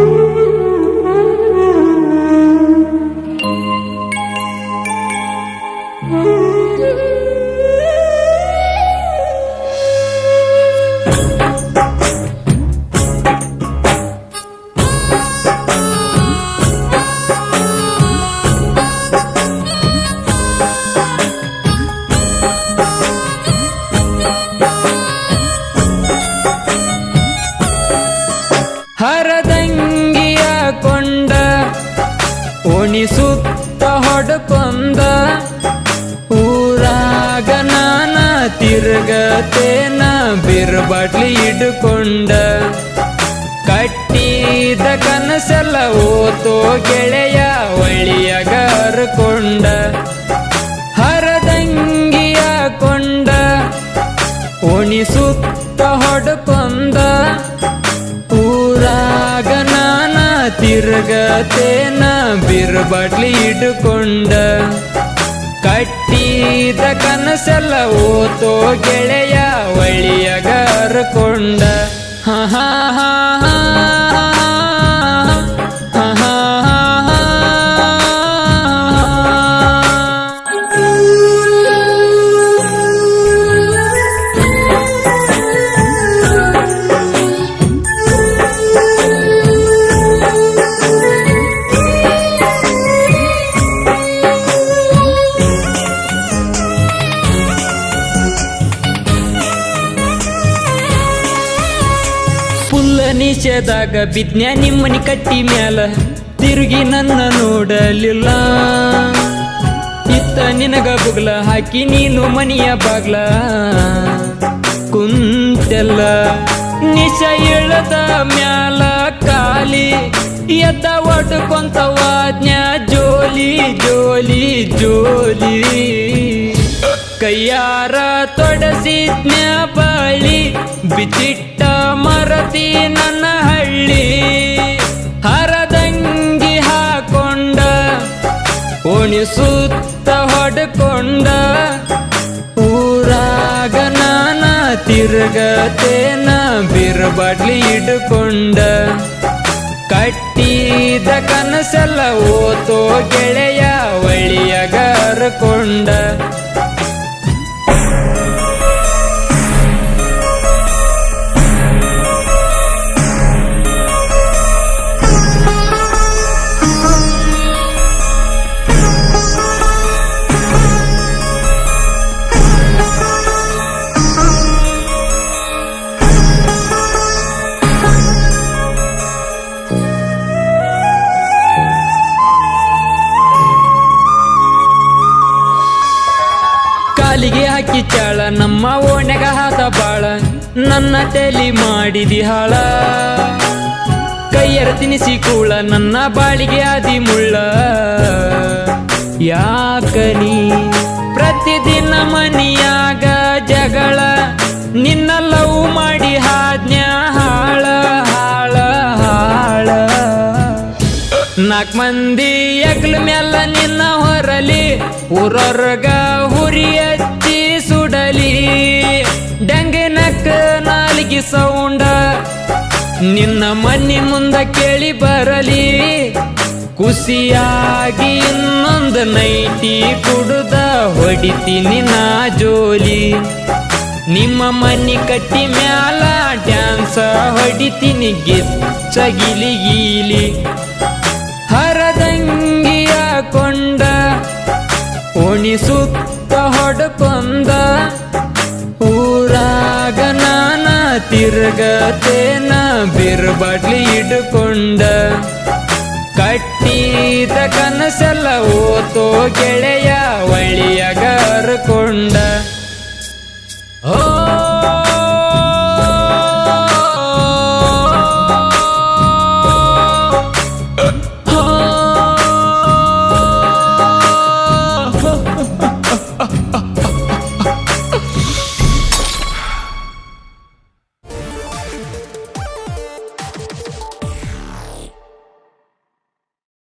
Ooh. ಓಣಿಸುತ್ತ ಹೊಡ್ಕೊಂದ ಊರಾಗ ನಾನ ತಿರುಗತೇನ ಬಿರ್ಬಾಟ್ಲಿ ಇಡ್ಕೊಂಡ. ಕಟ್ಟಿದ ಕನಸೆಲ್ಲ ಓತೋ ಗೆಳೆಯ ಒಳಿಯ ಹರ್ಕೊಂಡ ತಿರುಗತೇನ ಬಿರ್ಬಾಟ್ಲಿ ಇಟ್ಟುಕೊಂಡ ಕಟ್ಟಿದ ಕನಸೆಲ್ಲ ಓತೋ ಗೆಳೆಯ ಒಳಿಯಗ ಹಾ ಹಾ ಹ ಹ. ಫುಲ್ಲ ಬಿದ್ನ್ಯಾ ನಿಮ್ಮನಿ ಕಟ್ಟಿ ಮ್ಯಾಲ. ತಿರುಗಿ ನನ್ನ ನೋಡಲಿಲ್ಲ. ಇತ್ತ ನಿನಗ ಬುಗ್ಲ, ಹಾಕಿ ನೀನು ಮನಿಯ ಬಾಗ್ಲ. ಕುಂತೆಲ್ಲ ನಿಶ ಇಳದ ಮ್ಯಾಲ ಕಾಲಿ, ಎದ್ದ ಒಡ್ಕೊಂತ ಜ್ಞಾ ಜೋಲಿ ಜೋಲಿ ಜೋಲಿ. ಕೈಯಾರ ತೊಡಸಿದ್ನ್ಯ ಬಳಿ ಬಿಚ್ಚಿಟ್ಟ ಮರತಿ ನನ್ನ ಹಳ್ಳಿ ಹರದಂಗಿ ಹಾಕೊಂಡ ಉಣಿಸುತ್ತ ಹೊಡ್ಕೊಂಡ, ಊರಾಗ ನಾನ ತಿರುಗತೇನ ಬಿರುಬಡ್ಲಿ ಇಡ್ಕೊಂಡ. ಕಟ್ಟಿದ ಕನಸಲ್ಲ ಓತೋ ಗೆಳೆಯ ಒಳಿಯಗ ಹರ್ಕೊಂಡ ಕಾಲಿಗೆ ಹಾಕಿ ಚಾಳ, ನಮ್ಮ ಓಣೆಗ ಹಾತ ಬಾಳ. ನನ್ನ ತೆಲಿ ಮಾಡಿದಿ ಹಾಳ. ಕೈಯರ ತಿನಿಸಿ ಕೂಳ, ನನ್ನ ಬಾಳಿಗೆ ಆದಿ ಮುಳ್ಳ. ಯಾಕನಿ ಪ್ರತಿದಿನ ಮನಿಯಾಗ ಜಗಳ, ನಿನ್ನ ಲವ್ ಮಾಡಿ ಹಾಜ್ಞ ಹಾಳ ಹಾಳ ಹಾಳ. ನಾಲ್ಕು ಮಂದಿ ಎಗ್ಲ ಮ್ಯಾಲ ನಿನ್ನ ಹೊರಲಿ, ಊರೊರ್ಗ ಹುರಿ ಸೌಂಡ, ನಿನ್ನ ಮನೆ ಮುಂದ ಕೇಳಿ ಬರಲಿ. ಖುಷಿಯಾಗಿ ಇನ್ನೊಂದು ನೈಟಿ ಕುಡುದ ಹೊಡಿತೀನಿ ನಾ ಜೋಲಿ. ನಿಮ್ಮ ಮನೆ ಕಟ್ಟಿ ಮ್ಯಾಲ ಡ್ಯಾನ್ಸ ಹೊಡಿತೀನಿ ಗಿಚ್ಚ ಗಿಲಿ ಗೀಲಿ. ತಿರುಗತೇನ ಬಿರ್ಬಾಡ್ಲಿ ಇಡ್ಕೊಂಡ. ಕಟ್ಟಿದ ಕನಸಲ್ಲ ಓತೋ ಗೆಳೆಯ